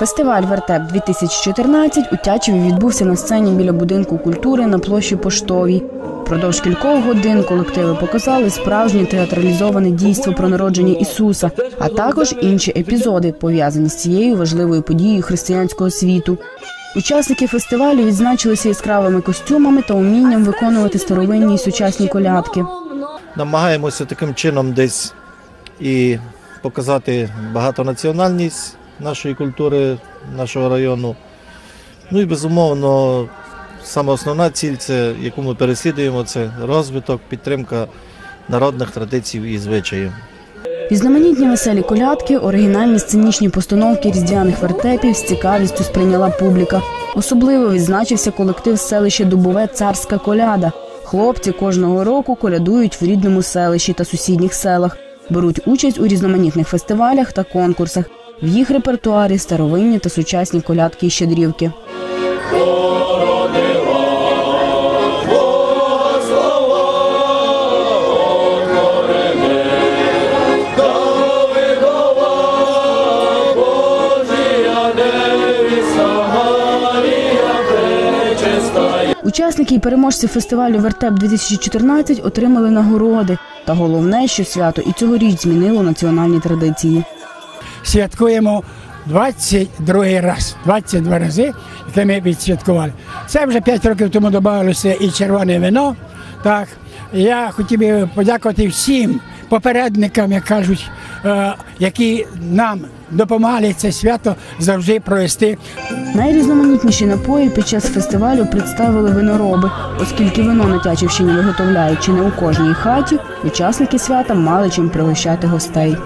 Фестиваль Вертеп 2014 у Тячеві відбувся на сцені біля будинку культури на площі Поштовій. Продовж кількох годин колективи показали справжнє театралізоване дійство про народження Ісуса, а також інші епізоди, пов'язані з цією важливою подією християнського світу. Учасники фестивалю відзначилися яскравими костюмами та умінням виконувати старовинні й сучасні колядки. намагаємося таким чином десь і показати багатонаціональність нашої культури, нашого району. Ну і безумовно, саме основна ціль, це, яку ми переслідуємо, це розвиток, підтримка народних традицій і звичаїв. Різноманітні веселі колядки, оригінальні сценічні постановки різдвяних вертепів з цікавістю сприйняла публіка. Особливо відзначився колектив селища Дубове Царська коляда. Хлопці кожного року колядують в рідному селищі та сусідніх селах, беруть участь у різноманітних фестивалях та конкурсах. В їх репертуарі старовинні та сучасні колядки і щедрівки. Учасники і переможці фестивалю Вертеп 2014 отримали нагороди. Та головне, що свято і цьогоріч змінило національні традиції. Святкуємо 22 раз, 22 рази, яке ми відсвяткували. Це вже 5 років тому додалося і червоне вино. Так, я хотів би подякувати всім попередникам, як кажуть, е, які нам допомагали це свято завжди провести. Найрізноманітніші напої під час фестивалю представили винороби, оскільки вино на Тячівщині виготовляють чи не у кожній хаті, учасники свята мали чим пригощати гостей.